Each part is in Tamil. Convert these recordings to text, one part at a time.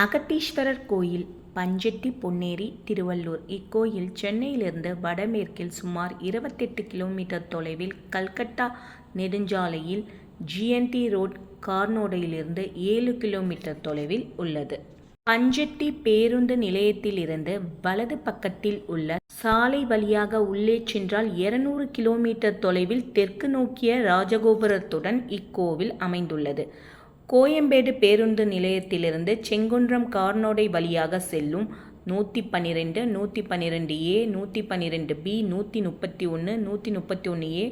அகத்தீஸ்வரர் கோயில் பஞ்செட்டி பொன்னேரி திருவள்ளூர் இக்கோயில் சென்னையிலிருந்து வடமேற்கில் சுமார் இருபத்தெட்டு கிலோமீட்டர் தொலைவில் கல்கட்டா நெடுஞ்சாலையில் ஜிஎன்டி ரோட் கார்னோடையிலிருந்து ஏழு கிலோமீட்டர் தொலைவில் உள்ளது. பஞ்செட்டி பேருந்து நிலையத்திலிருந்து வலது பக்கத்தில் உள்ள சாலை வழியாக உள்ளே சென்றால் இருநூறு கிலோமீட்டர் தொலைவில் தெற்கு நோக்கிய ராஜகோபுரத்துடன் இக்கோவில் அமைந்துள்ளது. கோயம்பேடு பேருந்து நிலையத்திலிருந்து செங்குன்றம் கார்னோடை வழியாக செல்லும் நூற்றி பன்னிரெண்டு நூற்றி பன்னிரெண்டு ஏ நூற்றி பன்னிரெண்டு பி நூற்றி முப்பத்தி ஒன்று நூற்றி முப்பத்தி ஒன்று ஏ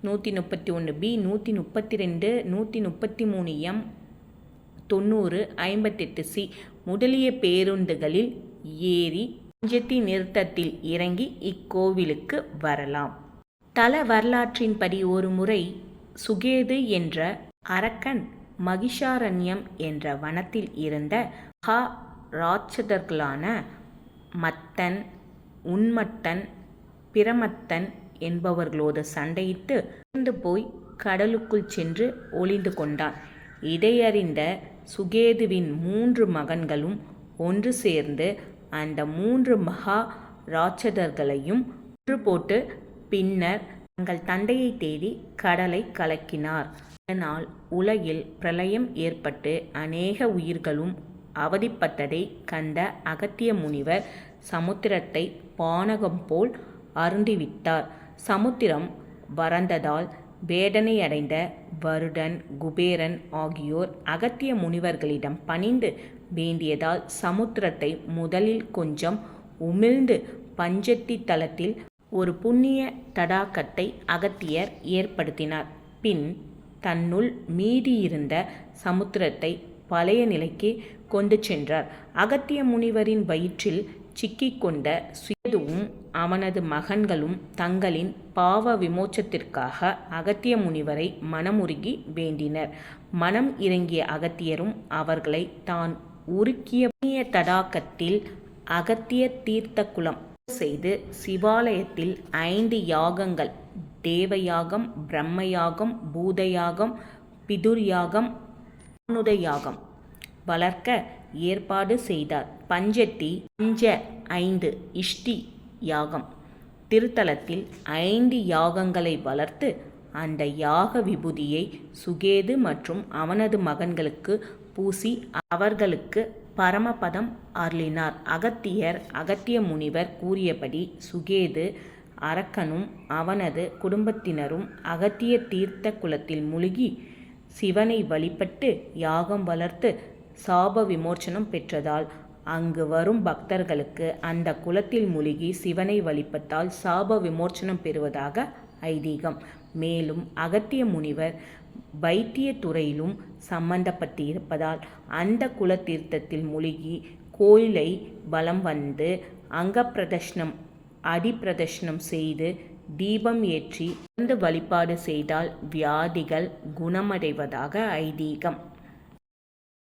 நூற்றி முப்பத்தி ஒன்று பி நூற்றி முப்பத்தி ரெண்டு நூற்றி முப்பத்தி மூணு எம் தொண்ணூறு ஐம்பத்தெட்டு சி முதலிய பேருந்துகளில் ஏறி பஞ்சத்தி நிறுத்தத்தில் இறங்கி இக்கோவிலுக்கு வரலாம். தல வரலாற்றின்படி ஒரு முறை சுகேது என்ற அரக்கன் மகிஷாரண்யம் என்ற வனத்தில் இருந்த மகா ராட்சதர்களான மத்தன் உன்மத்தன் பிரமத்தன் என்பவர்களோடு சண்டையிட்டு இறந்து போய் கடலுக்குள் சென்று ஒளிந்து கொண்டான். இதையறிந்த சுகேதுவின் மூன்று மகன்களும் ஒன்று சேர்ந்து அந்த மூன்று மகா ராட்சதர்களையும் கொன்று போட்டு பின்னர் தங்கள் தந்தையை தேடி கடலை கலக்கினார். இதனால் உலகில் பிரளயம் ஏற்பட்டு அநேக உயிர்களும் அவதிப்பட்டதைக் கண்ட அகத்திய முனிவர் சமுத்திரத்தை பானகம் போல் அருந்திவிட்டார். சமுத்திரம் வறந்ததால் வேதனையடைந்த வருடன் குபேரன் ஆகியோர் அகத்திய முனிவர்களிடம் பணிந்து வேண்டியதால் சமுத்திரத்தை முதலில் கொஞ்சம் உமிழ்ந்து பஞ்சத்தி தளத்தில் ஒரு புண்ணிய தடாக்கத்தை அகத்தியர் ஏற்படுத்தினார். பின் தன்னுள் மீதியிருந்த சமுத்திரத்தை பழைய நிலைக்கு கொண்டு சென்றார். அகத்திய முனிவரின் வயிற்றில் சிக்கிக்கொண்ட கொண்ட அவனது மகன்களும் தங்களின் பாவ விமோச்சத்திற்காக அகத்திய முனிவரை மனமுருகி வேண்டினர். மனம் இறங்கிய அகத்தியரும் அவர்களை தான் உருக்கிய தடாக்கத்தில் தடாகத்தில் அகத்திய தீர்த்த குலம் செய்து சிவாலயத்தில் ஐந்து யாகங்கள். தேவயாகம் பிரம்மயாகம் பூதயாகம் பிதுர்யாகம் பிதுர் யாகம் யாகம் வளர்க்க ஏற்பாடு செய்தார். பஞ்சத்தி பஞ்ச ஐந்து இஷ்டி யாகம். திருத்தலத்தில் ஐந்து யாகங்களை வளர்த்து அந்த யாக விபூதியை சுகேது மற்றும் அவனது மகன்களுக்கு பூசி அவர்களுக்கு பரமபதம் அருளினார். அகத்தியர் அகத்திய முனிவர் கூறியபடி சுகேது அரக்கனும் அவனது குடும்பத்தினரும் அகத்திய தீர்த்த குலத்தில் முழுகி சிவனை வழிபட்டு யாகம் வளர்த்து சாப விமோச்சனம் பெற்றதால் அங்கு வரும் பக்தர்களுக்கு அந்த குலத்தில் முழுகி சிவனை வழிபட்டால் சாப விமோச்சனம் பெறுவதாக ஐதீகம். மேலும் அகத்திய முனிவர் வைத்திய துறையிலும் சம்பந்தப்பட்டிருப்பதால் அந்த குலத்தீர்த்தத்தில் தீர்த்தத்தில் முழுகி கோயிலை வலம் வந்து அங்கப்பிரதர்ஷனம் அடி செய்து தீபம் ஏற்றி தொடர்ந்து வழிபாடு செய்தால் வியாதிகள் குணமடைவதாக ஐதீகம்.